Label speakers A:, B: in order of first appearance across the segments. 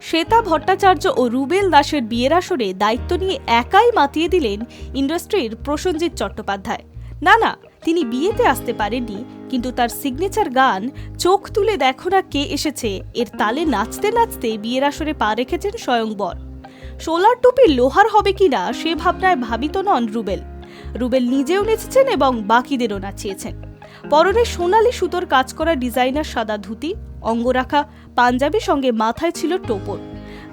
A: শ্বেতা ভট্টাচার্য ও রুবেল দাসের বিয়ের আসরে দায়িত্ব নিয়ে একাই মাতিয়ে দিলেন ইন্ডাস্ট্রির প্রসেনজিৎ চট্টোপাধ্যায়। না না, তিনি বিয়েতে আসতে পারেননি, কিন্তু তার সিগনেচার গান, চোখ তুলে দেখো না কে এসেছে, এর তালে নাচতে নাচতে বিয়ের আসরে পা রেখেছেন স্বয়ংবর সোলার টুপি লোহার হবে কিনা সে ভাবনায় ভাবিত নন রুবেল। রুবেল নিজেও নেচেছেন এবং বাকিদেরও নাচিয়েছেন। পরনে সোনালি সুতোর কাজ করা ডিজাইনার সাদা ধুতি অঙ্গরাখা পাঞ্জাবি সঙ্গে মাথায় ছিল টোপর।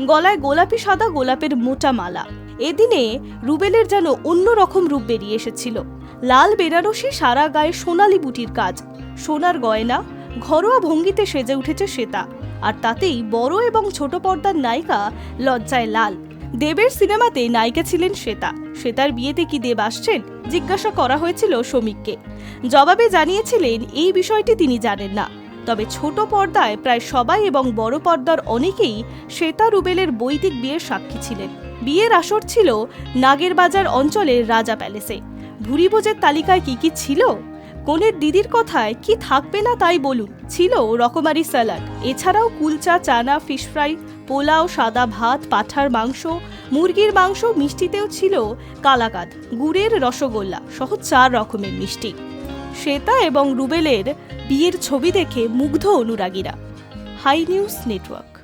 A: গলায় গোলাপি সাদা গোলাপের মোটা মালা। এদিনে রুবেলের যেন অন্যরকম রূপ বেরিয়ে এসেছিল। লাল বেনারসি, সারা গায়ে সোনালি বুটির কাজ। সোনার গয়না, ঘরোয়া ভঙ্গিতে সেজে উঠেছে শ্বেতা। আর তাতেই বড় এবং ছোট পর্দার নায়িকা লজ্জায় লাল। দেবের সিনেমাতে নায়িকা ছিলেন শ্বেতা। শ্বেতার বিয়েতে কি দেব আসছেন জিজ্ঞাসা করা হয়েছিল সমীককে জবাবে জানিয়েছিলেন, এই বিষয়টি তিনি জানেন না। তবে ছোট পর্দায় প্রায় সবাই এবং বড় পর্দার অনেকেই শ্বেতা রুবেলের বৈদিক বিয়ের সাক্ষী ছিলেন। বিয়ের আসর ছিল নাগেরবাজার অঞ্চলের রাজা প্যালেসে। ভুরিভোজের তালিকায় কি কি ছিল? কনের দিদির কথায় কি থাকবে না তাই বলুন। ছিল রকমারি স্যালাড, এছাড়াও কুলচা, চানা, ফিশ ফ্রাই, পোলাও, সাদা ভাত, পাঠার মাংস, মুরগির মাংস, মিষ্টিতেও ছিল কালাকাদ, গুড়ের রসগোল্লা, সহ চার রকমের মিষ্টি। শ্বেতা এবং রুবেলের বিয়ের ছবি দেখে মুগ্ধ অনুরাগীরা। High news network.